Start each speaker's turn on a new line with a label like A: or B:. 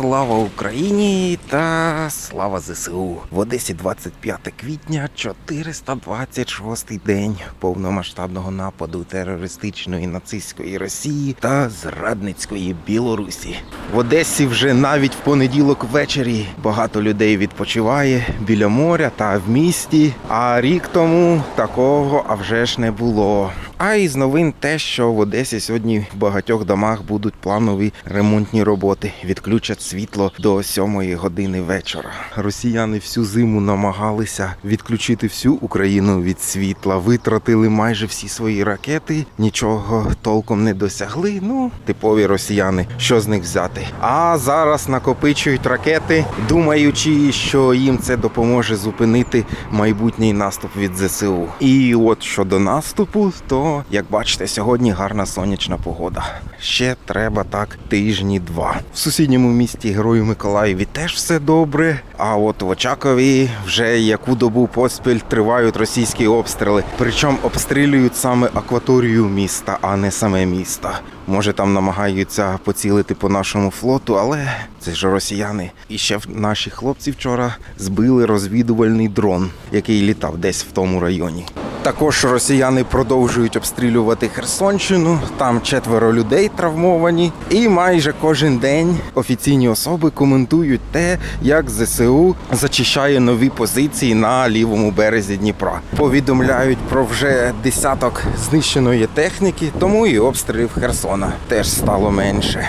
A: Слава Україні та слава ЗСУ. В Одесі 25 квітня, 426 день повномасштабного нападу терористичної нацистської Росії та зрадницької Білорусі. В Одесі вже навіть в понеділок ввечері багато людей відпочиває біля моря та в місті. А рік тому такого а вже ж не було. А із новин те, що в Одесі сьогодні в багатьох домах будуть планові ремонтні роботи. Відключать світло до 7 години вечора. Росіяни всю зиму намагалися відключити всю Україну від світла, витратили майже всі свої ракети, нічого толком не досягли. Ну, типові росіяни, що з них взяти. А зараз накопичують ракети, думаючи, що їм це допоможе зупинити майбутній наступ від ЗСУ. І от щодо наступу, то як бачите, сьогодні гарна сонячна погода. Ще треба так тижні два. В сусідньому місті Герою Миколаєві теж все добре. А от в Очакові вже яку добу поспіль тривають російські обстріли. Причому обстрілюють саме акваторію міста, а не саме місто. Може там намагаються поцілити по нашому флоту, але це ж росіяни. І ще наші хлопці вчора збили розвідувальний дрон, який літав десь в тому районі. Також росіяни продовжують обстрілювати Херсонщину. Там четверо людей травмовані. І майже кожен день офіційні особи коментують те, як ЗСУ зачищає нові позиції на лівому березі Дніпра. Повідомляють про вже десяток знищеної техніки, тому і обстрілів Херсона теж стало менше.